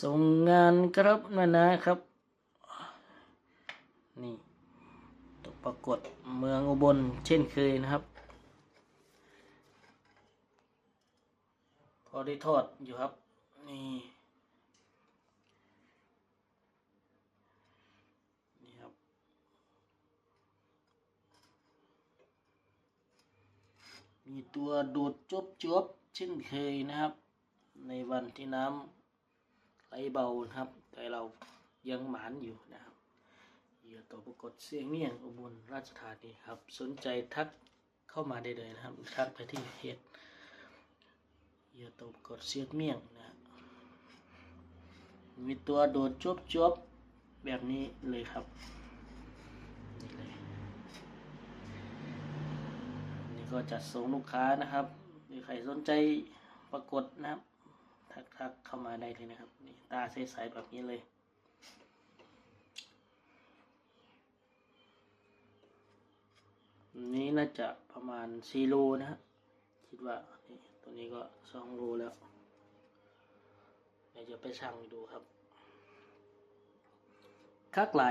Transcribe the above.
ส่งงานครับนะนะครับ นี่ตกปรากฏเมืองอุบลเช่นเคยนะครับ พอได้ทอดอยู่ครับ นี่นี่ครับมีตัวดูดจบจบเช่นเคยนะครับ ในวันที่น้ำ ไหลเบานะครับ แต่เรายังหมานอยู่นะครับเหยื่อตัวปรากฏเสียงเมี่ยงอุบลราชธานีครับ สนใจทักเข้ามาได้เลยนะครับ ทักไปที่เพจเหยื่อตัวปรากฏเสียงเมี่ยงนะมีตัวโดดจบจบๆแบบนี้เลยครับนี่เลยนี่ก็จัดส่งลูกค้านะครับหรือใครสนใจปรากฏนะครับ ทักทักเข้ามาได้เลยนะครับนี่ ตาใสๆแบบนี้เลย นี้น่าจะประมาณ4โลนะฮะคิดว่านี่ตัวนี้ก็สองโลแล้วเดี๋ยวจะไปชั่งดูครับคักไหล